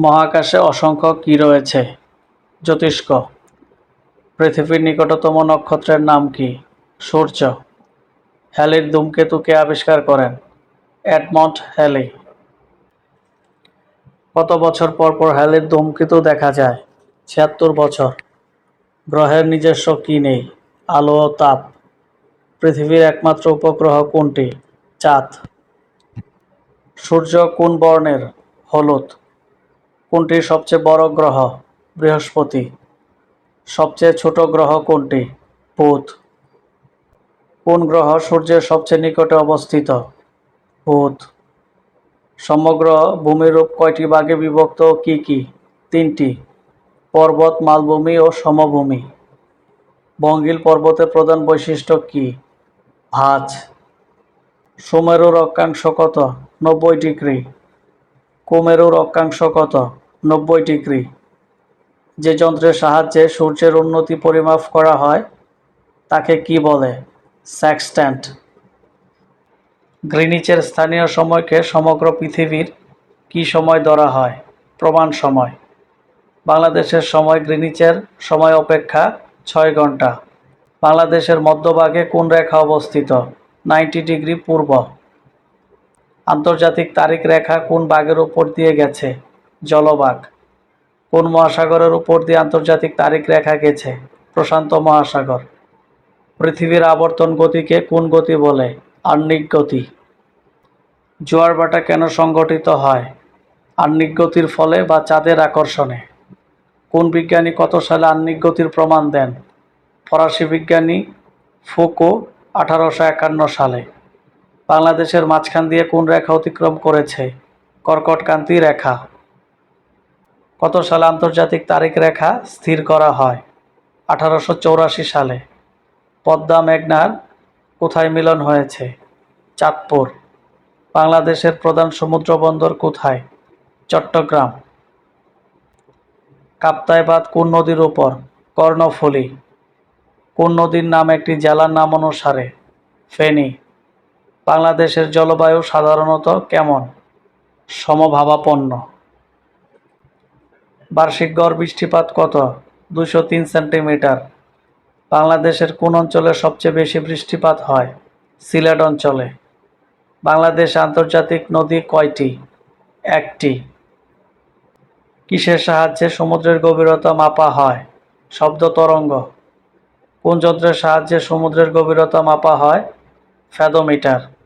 মহাকাশে অসংখ্য কী রয়েছে? জ্যোতিষ্ক, পৃথিবীর নিকটতম নক্ষত্রের নাম কি? সূর্য, হ্যালির ধূমকেতু কে আবিষ্কার করেন এডমন্ড হ্যালি। কত বছর পর পর হ্যালির ধূমকেতু দেখা যায়? ছিয়াত্তর বছর। গ্রহের নিজস্ব কি নেই? আলো ও তাপ। পৃথিবীর একমাত্র উপগ্রহ কোনটি? চাঁদ। সূর্য কোন বর্ণের? হলুদ। কোনটি সবচেয়ে বড় গ্রহ? বৃহস্পতি। সবচেয়ে ছোট গ্রহ কোনটি? বুধ। কোন গ্রহ সূর্যের সবচেয়ে নিকটে অবস্থিত? বুধ। সমগ্র ভূমিরূপ কয়টি ভাগে বিভক্ত কি কি? তিনটি। পর্বত, মালভূমি ও সমভূমি। বঙ্গিল পর্বতের প্রধান বৈশিষ্ট্য কি? ভাঁজ। সুমেরুর অক্ষাংশ কত? নব্বই ডিগ্রি। কুমেরুর অক্ষাংশ কত? নব্বই ডিগ্রি। যে যন্ত্রের সাহায্যে সূর্যের উন্নতি পরিমাপ করা হয়, তাকে কি বলে? স্যাক্সট্যান্ট গ্রিনিচের স্থানীয় সময়কে সমগ্র পৃথিবীর কি সময় ধরা হয়? প্রমাণ সময়। বাংলাদেশের সময় গ্রিনিচের সময় অপেক্ষা ছয় ঘণ্টা। বাংলাদেশের মধ্যভাগে কোন রেখা অবস্থিত? নাইনটি ডিগ্রি পূর্ব। আন্তর্জাতিক তারিখ রেখা কোন বাঘের উপর দিয়ে গেছে? জলবাঘ। কোন মহাসাগরের উপর দিয়ে আন্তর্জাতিক তারিখ রেখা গেছে? প্রশান্ত মহাসাগর। পৃথিবীর আবর্তন গতিকে কোন গতি বলে? আর্নিক গতি। জোয়ার ভাটা কেন সংগঠিত হয়? আর্নিক গতির ফলে বা চাঁদের আকর্ষণে? কোন বিজ্ঞানী কত সালে আর্নিক গতির প্রমাণ দেন? ফরাসি বিজ্ঞানী ফুকো আঠারোশো একান্ন সালে। বাংলাদেশের মাঝখান দিয়ে কোন রেখা অতিক্রম করেছে? কর্কটকান্তি রেখা। কত সালে আন্তর্জাতিক তারিখ রেখা স্থির করা হয়? আঠারোশো চৌরাশি সালে। পদ্মা মেঘনার কোথায় মিলন হয়েছে? চাঁদপুর। বাংলাদেশের প্রধান সমুদ্র বন্দর কোথায়? চট্টগ্রাম। কাপ্তাই বাঁধ কোন নদীর উপর? কর্ণফুলী। কোন নদীর নাম একটি জেলার নাম অনুসারে? ফেনী। বাংলাদেশের জলবায়ু সাধারণত কেমন? সমভাবাপন্ন। বার্ষিক গড় বৃষ্টিপাত কত? দুশো তিন সেন্টিমিটার। বাংলাদেশের কোন অঞ্চলে সবচেয়ে বেশি বৃষ্টিপাত হয়? সিলেট অঞ্চলে। বাংলাদেশ আন্তর্জাতিক নদী কয়টি? একটি। কিসের সাহায্যে সমুদ্রের গভীরতা মাপা হয়? শব্দ তরঙ্গ। কোন যন্ত্রের সাহায্যে সমুদ্রের গভীরতা মাপা হয়? ফ্যাদোমিটার।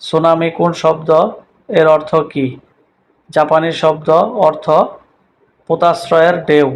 সুনামি কোন শব্দ? এর অর্থ কি? জাপানি শব্দ অর্থ পোতাশ্রয়ের ঢেউ।